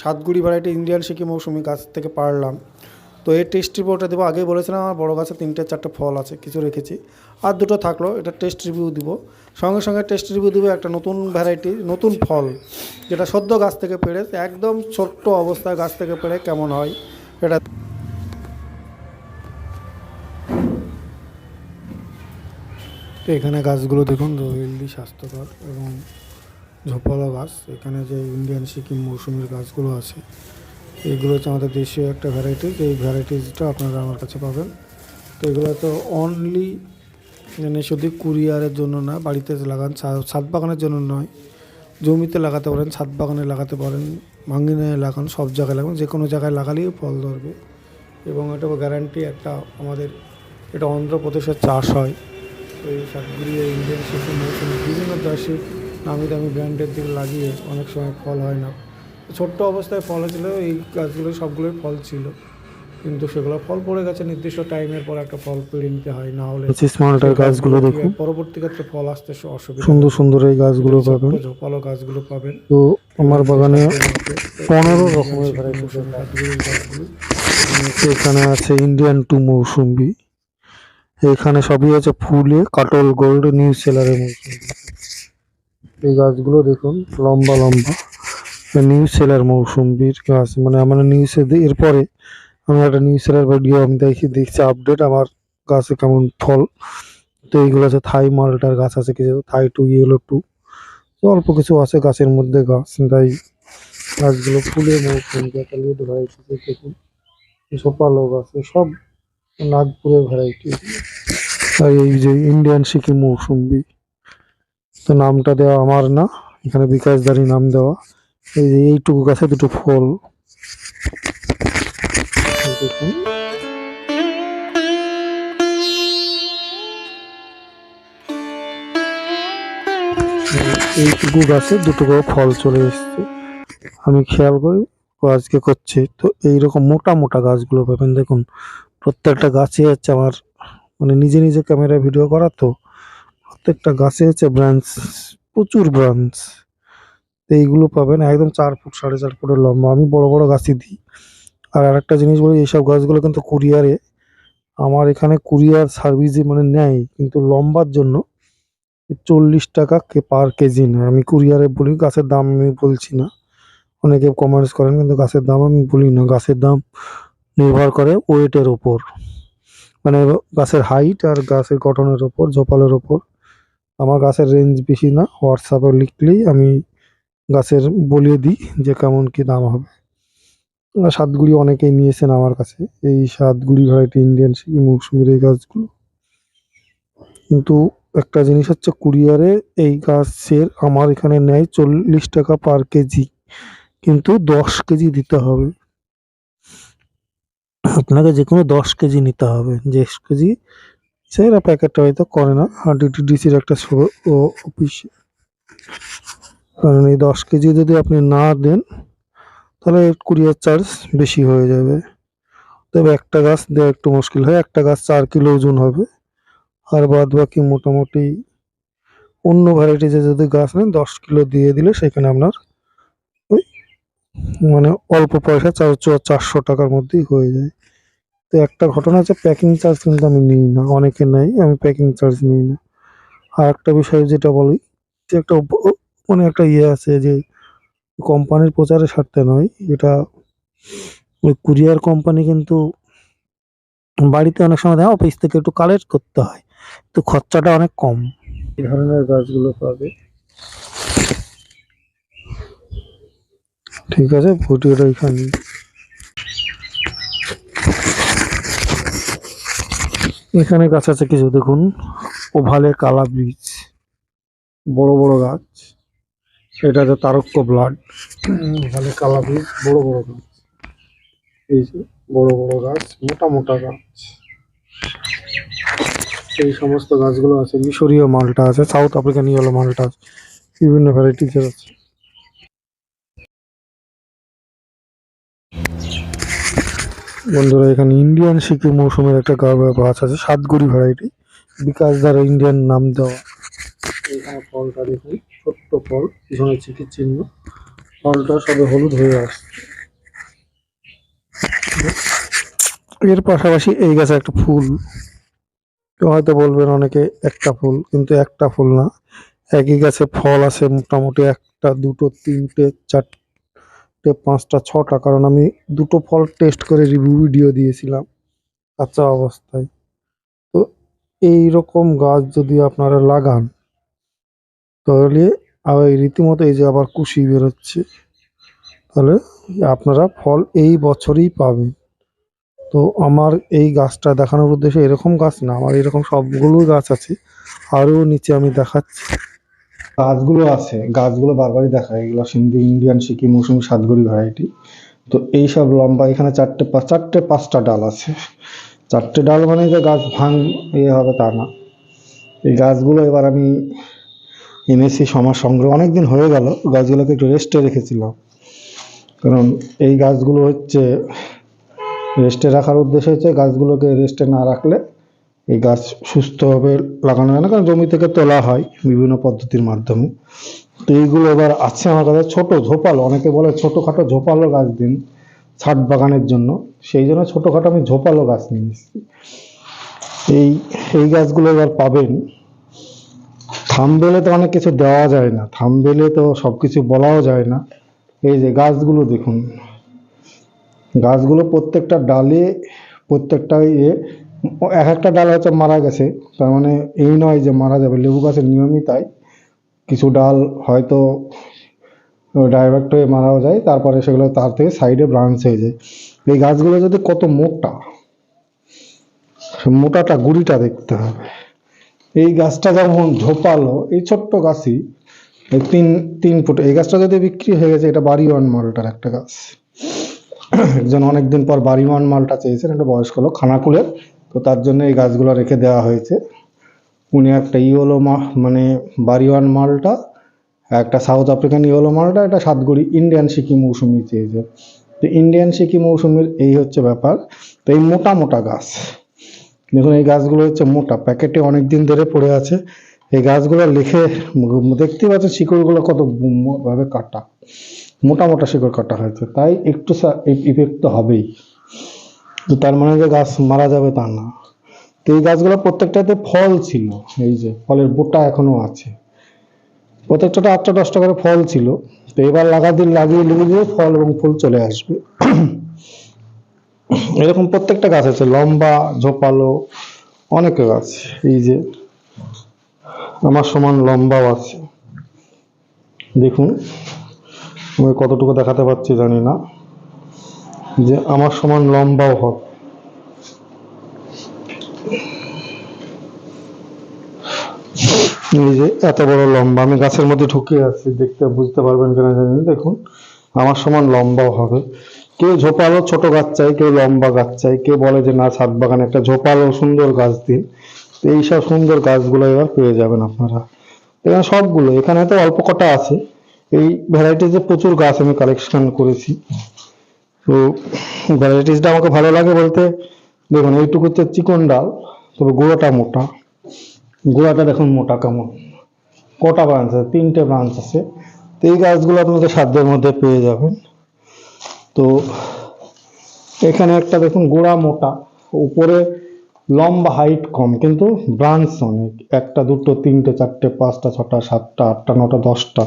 সাতগুড়ি variety Indian সিকি মৌসুমি গাছ থেকে পারলাম। তো এর টেস্ট রিপোর্টটা দেবো। আগেই বলেছিলাম, আমার বড় গাছে তিনটে চারটে ফল আছে, কিছু রেখেছি। আর দুটো থাকল, এটা টেস্ট রিভিউ দিব। সঙ্গে সঙ্গে টেস্ট রিভিউ দেবো একটা নতুন ভ্যারাইটি নতুন ফল, যেটা সদ্য গাছ থেকে পেড়ে একদম ছোট্ট অবস্থায় গাছ থেকে পেড়ে কেমন হয় এটা এখানে গাছগুলো দেখুন হেলদি স্বাস্থ্যকর এবং ঝোপালো গাছ, এখানে যে ইন্ডিয়ান সিকিম মৌসুমির গাছগুলো আছে এইগুলো হচ্ছে আমাদের দেশীয় একটা ভ্যারাইটিস এই ভ্যারাইটিসটা আপনারা আমার কাছে পাবেন। তো এগুলো তো অনলি মানে শুধু কুরিয়ারের জন্য না, বাড়িতে লাগান ছাদ বাগানের জন্য নয়, জমিতে লাগাতে পারেন, ছাদ বাগানে লাগাতে পারেন, ভাঙ্গিনে লাগান, সব জায়গায় লাগান, যে কোনো জায়গায় লাগালেই ফল ধরবে। এবং এটা গ্যারান্টি একটা আমাদের, এটা অন্ধ্রপ্রদেশের চাষ হয়। তো এই সাতগুড়ি ইন্ডিয়ান সিকিম মৌসুমি বিভিন্ন দেশে নামি দামি ব্র্যান্ডের দিকে লাগিয়ে অনেক সময় ফল হয় না। ছোট্ট অবস্থায় ফল হয়েছিল এই গাছগুলো সবগুলোই ফল ছিল। কিন্তু সেগুলো ফল পড়ে গেছে নির্দিষ্ট টাইমের পর একটা ফল পেড়ে নিতে হয় না হলে মালটার গাছগুলো দেখুন। পরবর্তী ক্ষেত্রে ফল আসতে অসুবিধা সুন্দর সুন্দর এই গাছগুলো পাবেন। ঝোপালো গাছগুলো পাবেন। তো আমার বাগানে পনেরো রকমের ভ্যারাইটি গাছগুলো। এখানে আছে ইন্ডিয়ান টু মৌসুম্বি এখানে সবই আছে ফুলে কাটল গোল্ড নিউ সেলারের মৌসুম্বি এই গাছগুলো দেখুন, লম্বা লম্বা। নিউ সেলার মৌসুম্বির গাছ। মানে আমার নিউ এরপরে আমি একটা নিউ সেলার ভিডিও আমি দেখি, দেখছি আপডেট আমার গাছে কেমন ফল। তো এইগুলো আছে থাই মালটার গাছ আছে, কিছু থাই টু ইয়েলো টু অল্প কিছু আছে গাছের মধ্যে গাছ, তাই গাছগুলো ফুলে লিড ভ্যারাইটি দেখুন। ঝোপালো গাছ সব নাগপুরের ভ্যারাইটি আর এই যে ইন্ডিয়ান সিকিম মৌসুম্বি তো নামটা দেওয়া আমার না। এখানে বিকাশদারি নাম দেওয়া। এই যে এইটুকু গাছে দুটো ফল। এইটুকু গাছে দুটো করে ফল চলে এসছে। আমি খেয়াল করি আজকে করছে। তো এইরকম মোটা মোটা গাছগুলো পাবেন। দেখুন, প্রত্যেকটা গাছে হচ্ছে আমার মানে নিজে নিজে ক্যামেরায় ভিডিও করা তো। প্রত্যেকটা গাছে হচ্ছে ব্রাঞ্চ প্রচুর ব্রাঞ্চ তো এইগুলো পাবেন, একদম চার ফুট সাড়ে চার ফুটের লম্বা। আমি বড় বড় গাছই দিই। আর আরেকটা জিনিস বলি, এইসব গাছগুলো কিন্তু কুরিয়ারে। আমার এখানে কুরিয়ার সার্ভিসে মানে নেয়, কিন্তু লম্বার জন্য চল্লিশ টাকা পার কেজি নেয়। আমি কুরিয়ারে বলি, গাছের দাম আমি বলছি না। অনেকে কমার্স করেন, কিন্তু গাছের দাম আমি বলি না। গাছের দাম নির্ভর করে ওয়েটের ওপর মানে গাছের হাইট আর গাছের গঠনের ওপর ঝোপালের ওপর আমার গাছের রেঞ্জ বেশি না হোয়াটসঅ্যাপে লিখলেই আমি গাছের বলিয়ে দিই যে কেমন কি দাম হবে। সাতগুড়ি অনেকেই নিয়েছেন আমার কাছে, এই সাতগুড়ি ভ্যারাইটি ইন্ডিয়ান মৌসুমির এই গাছগুলো। কিন্তু একটা জিনিস হচ্ছে কুরিয়ারে এই গাছের আমার এখানে নেয় চল্লিশ টাকা পার কেজি, কিন্তু দশ কেজি দিতে হবে। আপনাকে যে কোনো দশ কেজি নিতে হবে যে কেজি সেরা প্যাকেটটা হয়তো করে না। আর ডিটিডিসির একটা ও অফিস। কারণ এই দশ কেজি যদি আপনি না দেন, তাহলে কুরিয়ার চার্জ বেশি হয়ে যাবে। তবে একটা গাছ দেওয়া একটু মুশকিল হয়। একটা গাছ চার কিলো ওজন হবে। আর বাদ বাকি মোটামুটি অন্য ভ্যারাইটিজে যদি গাছ নেন, দশ কিলো দিয়ে দিলে সেখানে আপনার ওই মানে অল্প পয়সা চার চারশো টাকার মধ্যেই হয়ে যায়। তো একটা ঘটনা আছে প্যাকিং চার্জ কিন্তু আমি নিই না অনেকে নেয় আমি প্যাকিং চার্জ নিই না। আর একটা বিষয় যেটা বলি যে একটা মানে একটা ইয়ে আছে যে কোম্পানির প্রচারের স্বার্থে নয় এটা ওই কুরিয়ার কোম্পানি কিন্তু বাড়িতে অনেক সময় দেয় অফিস থেকে একটু কালেক্ট করতে হয় তো খরচাটা অনেক কম। এই ধরনের গাছগুলো পাবে। ঠিক আছে ভিডিওটা এখানে। এখানে গাছ আছে কিছু, দেখুন। ওভালে কালা বীজ, বড় বড় গাছ। এটা হচ্ছে তারক্য ব্লাড, ওভালে কালা বীজ, বড় বড় গাছ। এই যে বড় বড় গাছ, মোটা মোটা গাছ। এই সমস্ত গাছগুলো আছে, মিশরীয় মালটা আছে, সাউথ আফ্রিকান ইয়েলো মালটা আছে, বিভিন্ন ভ্যারাইটিজের আছে। বন্ধুরা, এখানে ইন্ডিয়ান সিকিম মৌসুমের একটা গাছ আছে, সাতগুড়ি ভ্যারাইটি বিকাশ দ্বারা ইন্ডিয়ান নাম দেওয়া। এখানে ফলটা দেখুন, ছোট্ট ফল, পিছনে চিঠির চিহ্ন। ফলটা সবে হলুদ হয়ে আসছে। এর পাশাপাশি এই গাছে একটা ফুল। কেউ হয়তো বলবেন অনেকে একটা ফুল, কিন্তু একটা ফুল না। একই গাছে ফল আছে মোটামুটি একটা, দুটো, তিনটে, চারটে পাঁচটা, ছটা, কারণ আমি দুটো ফল টেস্ট করে রিভিউ ভিডিও দিয়েছিলাম। কাঁচা অবস্থায়। তো এই রকম গাছ যদি আপনারা লাগান, তাহলে আবার রীতিমতো এই যে আবার কুশি বেরোচ্ছে, তাহলে আপনারা ফল এই বছরই পাবেন। তো আমার এই গাছটা দেখানোর উদ্দেশ্যে এরকম গাছ না, আমার এরকম সবগুলো গাছ আছে, আরও নিচে আমি দেখাচ্ছি। গাছগুলো আছে, গাছগুলো বারবারই দেখা এগুলো সিন্ধু ইন্ডিয়ান, সিকিম মৌসুমি সাতগড়ি ভ্যারাইটি তো এই সব লম্বা, এখানে চারটে চারটে পাঁচটা ডাল আছে। চারটে ডাল মানে যে গাছ ভাঙ ইয়ে হবে তা না। এই গাছগুলো এবার আমি এনেছি সমাজ সংগ্রহ। অনেক দিন হয়ে গেল, গাছগুলোকে একটু রেস্টে রেখেছিলাম। কারণ এই গাছগুলো হচ্ছে রেস্টে রাখার উদ্দেশ্য হচ্ছে গাছগুলোকে রেস্টে না রাখলে এই গাছ সুস্থভাবে লাগানো হয় না, কারণ জমি থেকে তোলা হয় বিভিন্ন পদ্ধতির মাধ্যমে। তো এইগুলো এবার আছে আমার কাছে, ছোট ঝোপালো। অনেকে বলে ছোটোখাটো ঝোপালো গাছ দিন ছাদ বাগানের জন্য। সেই জন্য ছোটোখাটো আমি ঝোপালো গাছ নিয়ে এসেছি। এই এই গাছগুলো এবার পাবেন। থামবেলে তো অনেক কিছু দেওয়া যায় না। থামবেলে তো সব কিছু বলাও যায় না। এই যে গাছগুলো দেখুন। গাছগুলো প্রত্যেকটা ডালে, প্রত্যেকটা ইয়ে এক একটা ডাল হয়তো মারা গেছে, তার মানে এই নয় যে মারা যাবে। লেবু গাছের নিয়মই তাই। কিছু ডাল হয়তো ডাইরেক্ট হয়ে মারাও যায়, তারপরে সেগুলো তার থেকে সাইডে ব্রাঞ্চ হয়ে যায়। এই গাছগুলো যদি কত মোটা, মোটাটা, গুড়িটা দেখতে হবে। এই গাছটা যেমন ঝোপালো, এই ছোট্ট গাছই, এই তিন তিন ফুট, এই গাছটা যদি বিক্রি হয়ে গেছে, এটা বাড়ি ওয়ান মালটার একটা গাছ। একজন অনেকদিন পর বাড়ি ওয়ান মালটা চেয়েছেন, একটা বয়স্ক লোক, খানাকুলের তো তার জন্য এই গাছগুলো রেখে দেওয়া হয়েছে। উনি একটা ইওলো মা মানে বাড়ি ওয়ান মালটা, একটা সাউথ আফ্রিকান ইওলো মালটা, একটা সাতগুড়ি ইন্ডিয়ান সিকি মৌসুমি চেয়েছে। তো ইন্ডিয়ান সিকি মৌসুমির এই হচ্ছে ব্যাপার। তো এই মোটা মোটা গাছ, দেখুন এই গাছগুলো হচ্ছে মোটা, প্যাকেটে অনেক দিন ধরে পড়ে আছে। এই গাছগুলো লিখে দেখতে পাচ্ছেন শিকড়গুলো কত ভাবে কাটা, মোটা মোটা শিকড় কাটা হয়েছে। তাই একটু ইফেক্ট তো হবেই। তো তার মানে যে গাছ মারা যাবে তা না। তো এই গাছগুলো প্রত্যেকটাতে ফল ছিল, এই যে ফলের বোটা এখনও আছে। প্রত্যেকটাতে আটটা দশটা করে ফল ছিল। তো এবার লাগা দিন লাগিয়ে লাগিয়ে ফল এবং ফুল চলে আসবে। এরকম প্রত্যেকটা গাছ আছে, লম্বা, ঝোপালো, অনেক গাছ। এই যে আমার সমান লম্বাও আছে। দেখুন, আমি কতটুকু দেখাতে পারছি জানি না। যে আমার সমান লম্বাও হবে এই যে এত বড় লম্বা, আমি গাছের মধ্যে ঢুকে আছি, দেখতে বুঝতে পারবেন কিনা জানি না। দেখুন, আমার সমান লম্বাও হবে। কেউ ঝোপালো ছোট গাছ চাই, কেউ লম্বা গাছ চাই। কেউ বলে যে, না, ছাদ বাগানে একটা ঝোপালো সুন্দর গাছ দিন। তো এইসব সুন্দর গাছগুলো এবার পেয়ে যাবেন আপনারা। এখানে সবগুলো, এখানে তো অল্প কটা আছে। এই ভ্যারাইটিসে প্রচুর গাছ আমি কালেকশন করেছি। তো ভ্যারাইটিসটা আমাকে ভালো লাগে বলতে, দেখুন, এইটুকু হচ্ছে চিকন ডাল, তবে গোড়াটা মোটা। গোড়াটা দেখুন মোটা কেমন। কটা ব্রাঞ্চ আছে? তিনটে ব্রাঞ্চ আছে। তো এই গাছগুলো আপনাদের সাধ্যের মধ্যে পেয়ে যাবেন। তো এখানে একটা দেখুন গোড়া মোটা, উপরে লম্বা হাইট কম, কিন্তু ব্রাঞ্চ অনেক। একটা, দুটো, তিনটে, চারটে, পাঁচটা, ছটা, সাতটা, আটটা, নটা, দশটা।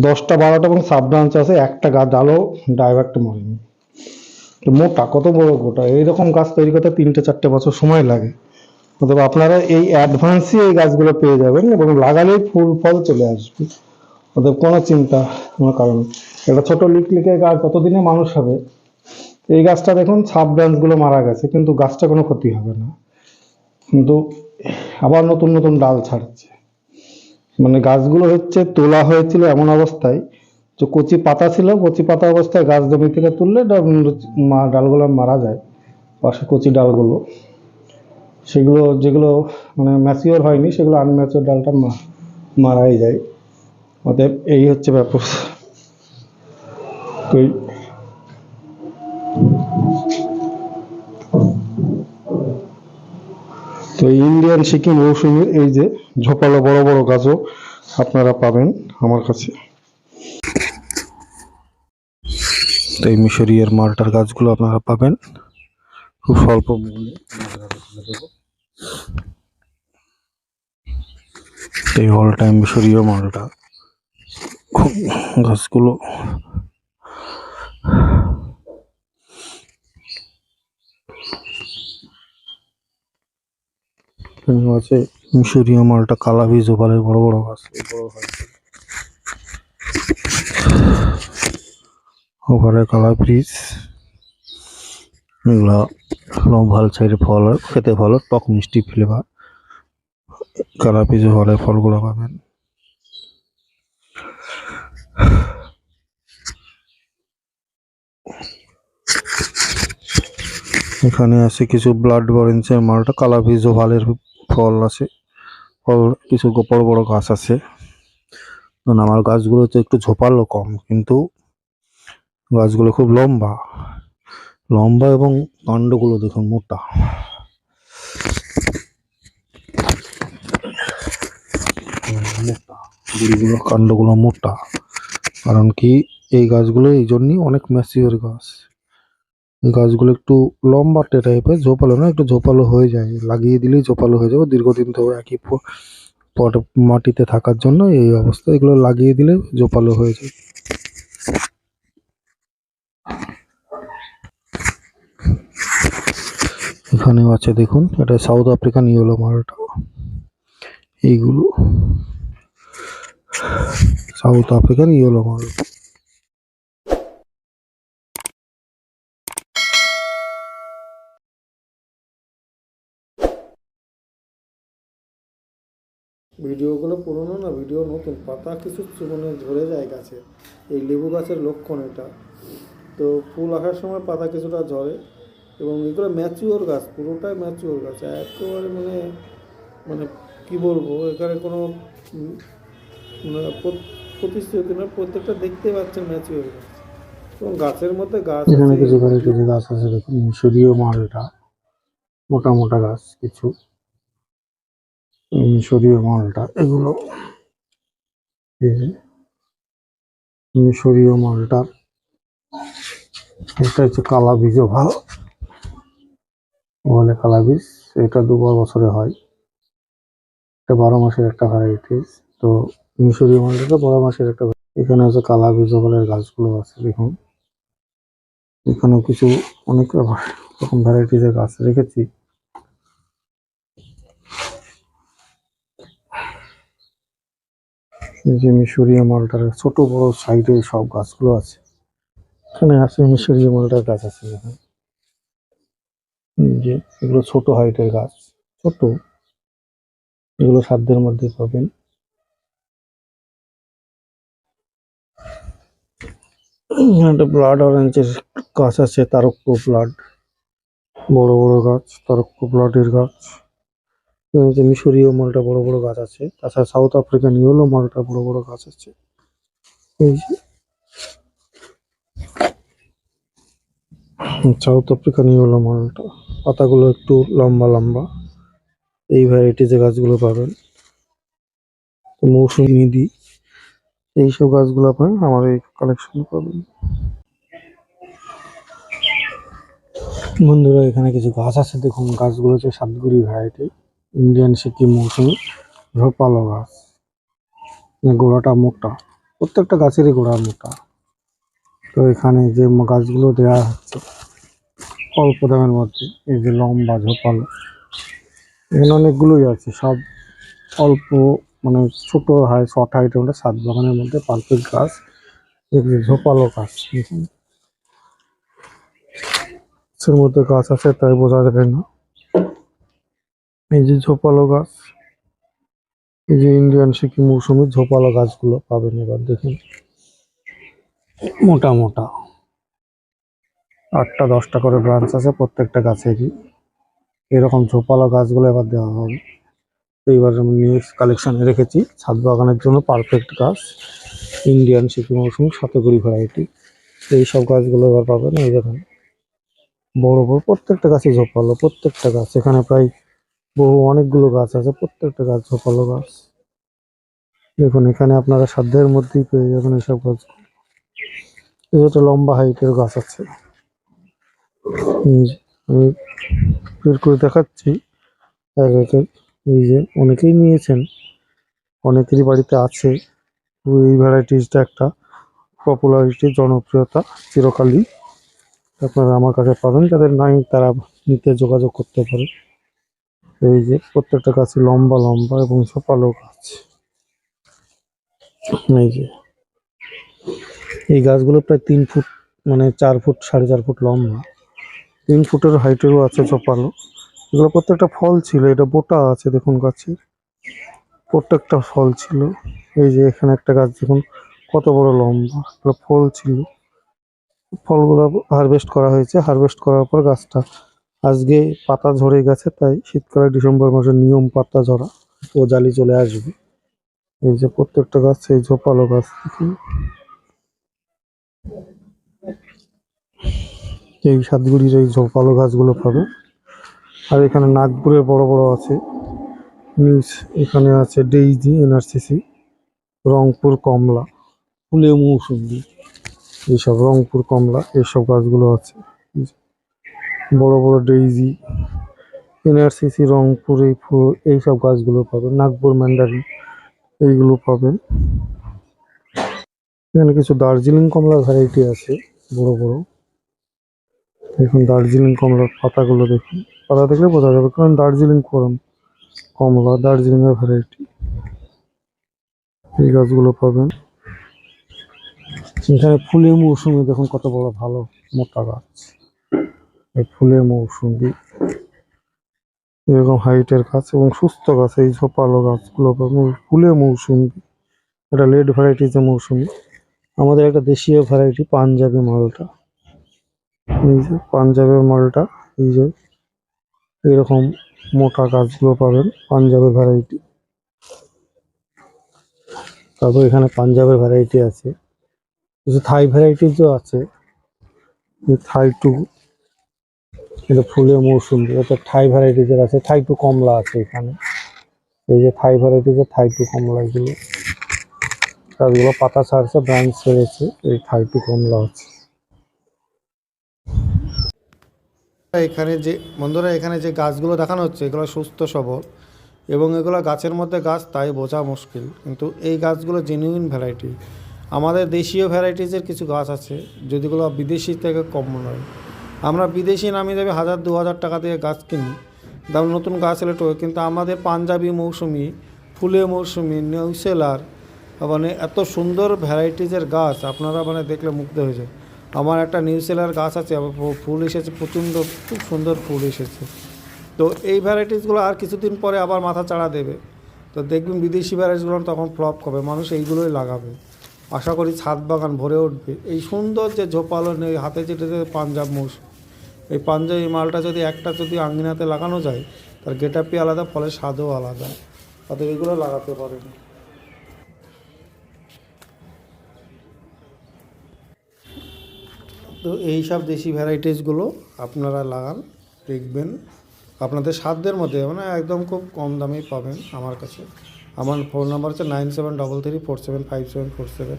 দশটা, বারোটা এবং সাব ব্রাঞ্চ আছে। একটা গাছ ডালও ডাইরেক্ট মরেনি। মোটা কত বড় গোটা? এইরকম গাছ তৈরি করতে তিনটে, চারটে বছর সময় লাগে। অথবা আপনারা এই অ্যাডভান্সই এই গাছগুলো পেয়ে যাবেন এবং লাগালেই ফুল, ফল চলে আসবে। অতএব কোনো চিন্তা, কোনো কারণ। একটা ছোট লিকলিকে গাছ যতদিনে মানুষ হবে, এই গাছটা দেখুন সাব ব্রাঞ্চগুলো মারা গেছে, কিন্তু গাছটা কোনো ক্ষতি হবে না। কিন্তু আবার নতুন নতুন ডাল ছাড়ছে। মানে গাছগুলো হচ্ছে তোলা হয়েছিল এমন অবস্থায় যে কচি পাতা ছিল, কচি পাতা অবস্থায় গাছ জমি থেকে তুললে ডালগুলো মারা যায়, পাশে কচি ডালগুলো। সেগুলো যেগুলো মানে ম্যাচিওর হয়নি, সেগুলো আনম্যাচিওর ডালটা মারাই যায়। অতএব এই হচ্ছে ব্যাপার। তো তো ইন্ডিয়ান সিকিম মৌসুমীর এই যে ঝোপালো বড় বড় গাছও আপনারা পাবেন আমার কাছে। তো এই মিশরীয় মালটার গাছগুলো আপনারা পাবেন। খুব স্বল্প মূল্যে। এই অল টাইম মিশরীয় মালটা। খুব গাছগুলো। আছে মিশরীয় মালটা কালা বীজ ওপালের বড় বড় গাছ। বড় হয় ওপারে কালা বীজ এগুলা ভালো সাইডে ফল, খেতে ভালো, টক মিষ্টি ফ্লেভার কালা বীজ ওপারে ফলগুলো পাবেন। এখানে আছে কিছু ব্লাড অরেঞ্জের মালটা। কালা বীজ ওভালের ফল আছে। ফল, কিছু বড় বড় গাছ আছে। আমার গাছগুলো তো একটু ঝোপালো কম, কিন্তু গাছগুলো খুব লম্বা। লম্বা এবং কাণ্ডগুলো দেখুন মোটা। মোটা। গুড়িগুলো কাণ্ডগুলো মোটা। কারণ কি, এই গাছগুলো এই জন্যই অনেক ম্যাচিওর গাছ। এই গাছগুলো একটু লম্বাটে টাইপের, ঝোপালো না, একটু ঝোপালো হয়ে যায়। লাগিয়ে দিলেই ঝোপালো হয়ে যাবে। দীর্ঘদিন তো একই পট মাটিতে থাকার জন্য এই অবস্থা। এগুলো লাগিয়ে দিলে ঝোপালো হয়ে যায়। এখানেও আছে, দেখুন। এটা সাউথ আফ্রিকান ইয়েলো মালটা। এইগুলো সাউথ আফ্রিকান ইয়েলো মাল। ভিডিওগুলো পুরনো না, ভিডিও নতুন। পাতা কিছু মানে ঝরে যায় গাছে। এই লেবু গাছের লক্ষণ এটা। তো ফুল আসার সময় পাতা কিছুটা ঝরে। এবং এগুলো ম্যাচিওর গাছ পুরোটাই ম্যাচিওর গাছ। একেবারে মানে মানে কি বলব এখানে কোনো মানে প্রতিশ্রুতি না প্রত্যেকটা দেখতে পাচ্ছেন ম্যাচিওর গাছ। এবং গাছের মধ্যে গাছ এখানে আছে, কিছু গাছ আছে দেখুন মিশরীয় মালটা মোটা মোটা গাছ কিছু। মিশরীয় মালটা এগুলো। মিশরীয় মালটা এটা হচ্ছে কালা বীজও ভালো। বলে কালা বীজ এটা দু বছরে হয়। এটা বারো মাসের একটা ভ্যারাইটিস তো মিশরীয় মালটা বারো মাসের একটা এখানে আছে কালা বীজ বলের গাছগুলো আছে, দেখুন। এখানেও কিছু অনেক রকম ভ্যারাইটিসের গাছ রেখেছি। যে মিশরীয় মালটার ছোট বড় সাইডে সব গাছগুলো আছে। এখানে আছে মিশরীয় মালটার গাছ আছে এই যে এগুলো ছোট হাইটের গাছ, ছোট। এগুলো সাধ্যের মধ্যে পাবেন। একটা ব্লাড অরেঞ্জের গাছ আছে তারক্য ব্লাড বড় বড় গাছ তারক্য ব্লাডের গাছ। মিশরীয় মালটা বড় বড় গাছ আছে। তাছাড়া সাউথ আফ্রিকান ইয়েলো মালটা বড় বড় গাছ আছে। সাউথ আফ্রিকান ইয়েলো মালটা। পাতাগুলো একটু লম্বা লম্বা। এই ভ্যারাইটিজের গাছগুলো পাবেন। মৌসুমি নিদি এইসব গাছগুলো পাবেন আমার এই কালেকশনে পাবেন। বন্ধুরা, এখানে কিছু গাছ আছে। দেখুন, গাছগুলো হচ্ছে সাতগুড়ি ভ্যারাইটি ইন্ডিয়ান সিকিম মৌসুমি ঝোপালো গাছ। গোড়াটা মোটা। প্রত্যেকটা গাছেরই গোড়া মোটা। তো এখানে যে গাছগুলো দেওয়া হচ্ছে অল্প দামের মধ্যে, এই যে লম্বা ঝোপালো। এখানে অনেকগুলোই আছে, সব অল্প মানে ছোট হাই শর্ট হাইটের মধ্যে সাত বাগানের মধ্যে পারফেক্ট গাছ। এগুলো ঝোপালো গাছ গাছের মধ্যে গাছ আছে, তাই বোঝা যাবে না। এই যে ঝোপালো গাছ, এই যে ইন্ডিয়ান সিকিম মৌসুমি ঝোপালো গাছগুলো পাবেন এবার, দেখুন। মোটা মোটা। আটটা, দশটা করে ব্রাঞ্চ আছে, প্রত্যেকটা গাছেরই। এরকম ঝোপালো গাছগুলো এবার দেওয়া হবে। তো এবার আমি নিয়ে কালেকশনে রেখেছি। ছাদ বাগানের জন্য পারফেক্ট গাছ। ইন্ডিয়ান সিকিম মৌসুমি শতগুড়ি ভ্যারাইটি এই সব গাছগুলো এবার পাবেন, এই দেখুন। বড় বড় প্রত্যেকটা গাছে ঝোপালো, প্রত্যেকটা গাছ। এখানে প্রায় বহু অনেকগুলো গাছ আছে, প্রত্যেকটা গাছ ঝোপালো গাছ। দেখুন, এখানে আপনারা সাধ্যের মধ্যেই পেয়ে যাবেন এসব গাছ। এই যে একটা লম্বা হাইটের গাছ আছে। আমি বের করে দেখাচ্ছি। এক একের এই যে অনেকেই নিয়েছেন, অনেকেরই বাড়িতে আছে। এই ভ্যারাইটিসটা একটা পপুলারিটি জনপ্রিয়তা চিরকালই। আপনারা আমার কাছে পাবেন, যাদের নাই তারা নিতে যোগাযোগ করতে পারে এই যে প্রত্যেকটা গাছই লম্বা লম্বা এবং ঝোপালো গাছ। এই যে, এই গাছগুলো প্রায় তিন ফুট মানে চার ফুট, সাড়ে চার ফুট লম্বা। তিন ফুটের হাইটেরও আছে ঝোপালো এগুলো প্রত্যেকটা ফল ছিল, এটা বোটা আছে, দেখুন গাছের। প্রত্যেকটা ফল ছিল। এই যে এখানে একটা গাছ, দেখুন, কত বড় লম্বা। এগুলো ফল ছিল। ফলগুলো হারভেস্ট করা হয়েছে। হারভেস্ট করার পর গাছটা আজকে পাতা ঝরে গেছে, তাই শীতকালে ডিসেম্বর মাসে নিয়ম পাতা ঝরা, ও জালি চলে আসবে। এই যে প্রত্যেকটা গাছ, এই ঝোপালো গাছ, দেখুন। এই সাতগুড়ির এই ঝোপালো গাছগুলো পাবে। আর এখানে নাগপুরের বড় বড় আছে। নিউজ এখানে আছে ডেইজি, এনআরসিসি, রংপুর কমলা, ফুলে মৌসুমি। এইসব রংপুর কমলা, এইসব গাছগুলো আছে। বড় বড় ডেইজি, এনআরসিসি, রংপুর, এই ফু- এইসব গাছগুলো পাবেন নাগপুর ম্যান্ডারিন এইগুলো পাবেন এখানে কিছু দার্জিলিং কমলার ভ্যারাইটি আছে, বড় বড়। দেখুন দার্জিলিং কমলার পাতাগুলো দেখুন। পাতা দেখলে বোঝা যাবে, কারণ দার্জিলিং করম কমলা, দার্জিলিং এর ভ্যারাইটি এই গাছগুলো পাবেন। এখানে ফুলের মৌসুমি দেখুন কত বড় ভালো মোটা গাছ। এই ফুলের মৌসুমি। এরকম হাইটের গাছ এবং সুস্থ গাছ, এই ঝোপালো গাছগুলো পাবেন। ফুলের মৌসুমি। এটা লেড ভ্যারাইটিজ মৌসুমি। আমাদের একটা দেশীয় ভ্যারাইটি পাঞ্জাবি মালটা। এই যে পাঞ্জাবের মালটা, এই যে এরকম মোটা গাছগুলো পাবেন, পাঞ্জাবের ভ্যারাইটি তারপর এখানে পাঞ্জাবের ভ্যারাইটি আছে। কিছু থাই ভ্যারাইটিজও আছে থাই টু, এটা ফুলের মৌসুম, এটা থাই ভ্যারাইটিজের আছে, থাই টু কমলা আছে এখানে। এই যে থাই ভ্যারাইটিজের থাই টু কমলা এগুলো গাছগুলো পাতা ছাড়ছে ব্রাঞ্চ ছেড়েছে, এই থাই টু কমলা আছে। এখানে যে, বন্ধুরা এখানে যে গাছগুলো দেখানো হচ্ছে, এগুলো সুস্থ সবল এবং এগুলো গাছের মধ্যে গাছ তাই বোঝা মুশকিল। কিন্তু এই গাছগুলো জেনুইন ভ্যারাইটি আমাদের দেশীয় ভ্যারাইটিজের কিছু গাছ আছে, যেগুলো বিদেশি থেকে কম নয়। আমরা বিদেশি নামি দেবে হাজার দু হাজার টাকা দিয়ে গাছ কিনি। দাম নতুন গাছ এলে তো, কিন্তু আমাদের পাঞ্জাবি মৌসুমি, ফুলে মৌসুমি নিউসেলার মানে এত সুন্দর ভ্যারাইটিজের গাছ, আপনারা মানে দেখলে মুগ্ধ হয়ে যায় আমার একটা নিউসেলার গাছ আছে ফুল এসেছে, প্রচণ্ড, খুব সুন্দর ফুল এসেছে। তো এই ভ্যারাইটিসগুলো আর কিছুদিন পরে আবার মাথা চাড়া দেবে। তো দেখবেন বিদেশি ভ্যারাইটিসগুলো তখন ফ্লপ হবে মানুষ এইগুলোই লাগাবে। আশা করি ছাদ বাগান ভরে উঠবে। এই সুন্দর যে ঝোপালো নেই, হাতে চেটে পাঞ্জাব মৌসুম এই পাঞ্জাবি মালটা যদি একটা যদি আঙ্গিনাতে লাগানো যায়, তার গেটাপি আলাদা ফলের স্বাদও আলাদা। অতএব এগুলো লাগাতে পারেন। তো এই সব দেশি ভ্যারাইটিসগুলো আপনারা লাগান, দেখবেন। আপনাদের সাধ্যের মধ্যে মানে একদম খুব কম দামেই পাবেন আমার কাছে। আমার ফোন নাম্বার হচ্ছে nine seven double three four seven five seven four seven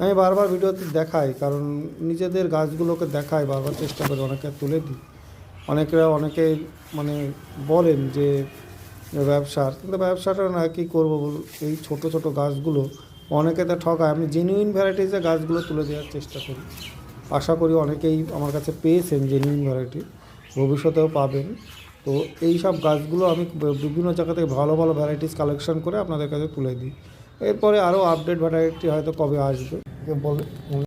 আমি বারবার ভিডিওতে দেখাই, কারণ নিজেদের গাছগুলোকে দেখাই, বারবার চেষ্টা করি অনেকে তুলে দিই। অনেকেরা অনেকে মানে বলেন যে ব্যবসার, কিন্তু ব্যবসাটা না কী করব বল, এই ছোট ছোট গাছগুলো অনেকে তো ঠকায়। আমি জেনুইন ভ্যারাইটিসের গাছগুলো তুলে দেওয়ার চেষ্টা করি। আশা করি অনেকেই আমার কাছে পেয়েছেন জেনুইন ভ্যারাইটি ভবিষ্যতেও পাবেন। তো এই সব গাছগুলো আমি বিভিন্ন জায়গা থেকে ভালো ভালো ভ্যারাইটিস কালেকশন করে আপনাদের কাছে তুলে দিই। এরপরে আরও আপডেট ভ্যারাইটি হয়তো কবে আসবে। বলে